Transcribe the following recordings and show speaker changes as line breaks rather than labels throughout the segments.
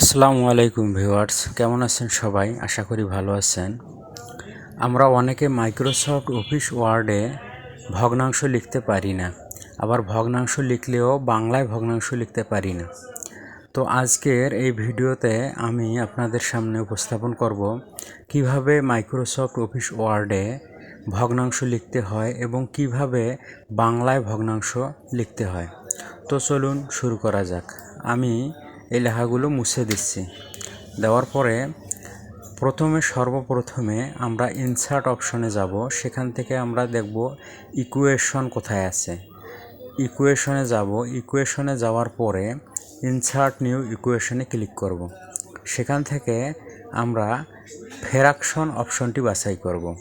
আসসালামু আলাইকুম ভিউয়ার্স, কেমন আছেন সবাই? আশা করি ভালো আছেন। আমরা অনেকে মাইক্রোসফট অফিস ওয়ার্ডে ভগ্নাংশ লিখতে পারি না। আবার ভগ্নাংশ লিখলেও বাংলায় ভগ্নাংশ লিখতে পারি না। তো আজকের এই ভিডিওতে আমি আপনাদের সামনে উপস্থাপন করব কীভাবে মাইক্রোসফট অফিস ওয়ার্ডে ভগ্নাংশ লিখতে হয় এবং কীভাবে বাংলায় ভগ্নাংশ লিখতে হয়। তো চলুন শুরু করা যাক। আমি এই লেখাগুলো মুছে দিচ্ছি। দেওয়ার পরে প্রথমে সর্বপ্রথমে আমরা ইনসার্ট অপশনে যাব। সেখান থেকে আমরা দেখব ইকুয়েশন কোথায় আছে। ইকুয়েশনে যাব। ইকুয়েশনে যাওয়ার পরে ইনসার্ট নিউ ইকুয়েশনে ক্লিক করব। সেখান থেকে আমরা ফ্র্যাকশন অপশনটি বাছাই করব।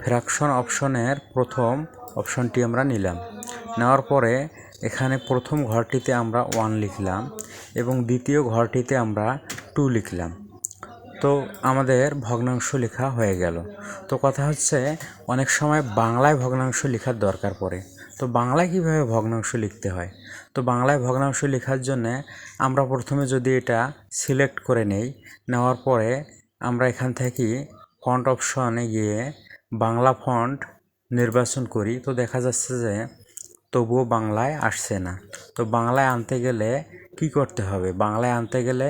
ফ্র্যাকশন অপশনের প্রথম অপশনটি আমরা নিলাম। নেওয়ার পরে এখানে প্রথম ঘরটিতে আমরা ওয়ান লিখলাম এবং দ্বিতীয় ঘরটিতে আমরা টু লিখলাম। তো আমাদের ভগ্নাংশ লেখা হয়ে গেল। তো কথা হচ্ছে অনেক সময় বাংলায় ভগ্নাংশ লেখার দরকার পড়ে। তো বাংলায় কীভাবে ভগ্নাংশ লিখতে হয়? তো বাংলায় ভগ্নাংশ লেখার জন্যে আমরা প্রথমে যদি এটা সিলেক্ট করে নেই, নেওয়ার পরে আমরা এখান থেকে ফন্ট অপশনে গিয়ে বাংলা ফন্ট নির্বাচন করি। তো দেখা যাচ্ছে যে তবুও বাংলায় আসছে না। তো বাংলায় আনতে গেলে কি করতে হবে? বাংলায় আনতে গেলে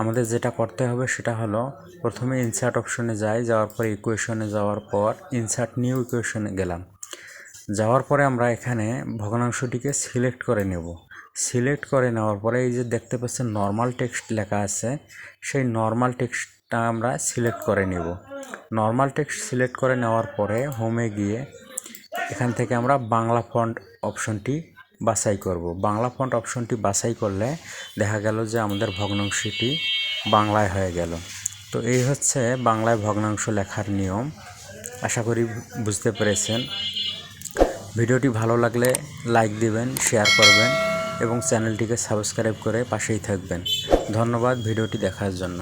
আমাদের যেটা করতে হবে সেটা হলো প্রথমে ইনসার্ট অপশনে যাই, যাওয়ার পর ইকুয়েশনে যাওয়ার পর ইনসার্ট নিউ ইকুয়েশনে গেলাম। যাওয়ার পরে আমরা এখানে ভগ্নাংশটিকে সিলেক্ট করে নেব। সিলেক্ট করে নেওয়ার পরে এই যে দেখতে পাচ্ছেন নর্মাল টেক্সট লেখা আছে, সেই নর্মাল টেক্সটটা আমরা সিলেক্ট করে নেব। নর্মাল টেক্সট সিলেক্ট করে নেওয়ার পরে হোমে গিয়ে এখান থেকে আমরা বাংলা ফন্ট অপশনটি বাছাই করব। বাংলা ফন্ট অপশনটি বাছাই করলে দেখা গেল যে আমাদের ভগ্নাংশটি বাংলায় হয়ে গেল। তো এই হচ্ছে বাংলায় ভগ্নাংশ লেখার নিয়ম। আশা করি বুঝতে পেরেছেন। ভিডিওটি ভালো লাগলে লাইক দিবেন, শেয়ার করবেন এবং চ্যানেলটিকে সাবস্ক্রাইব করে পাশেই থাকবেন। ধন্যবাদ ভিডিওটি দেখার জন্য।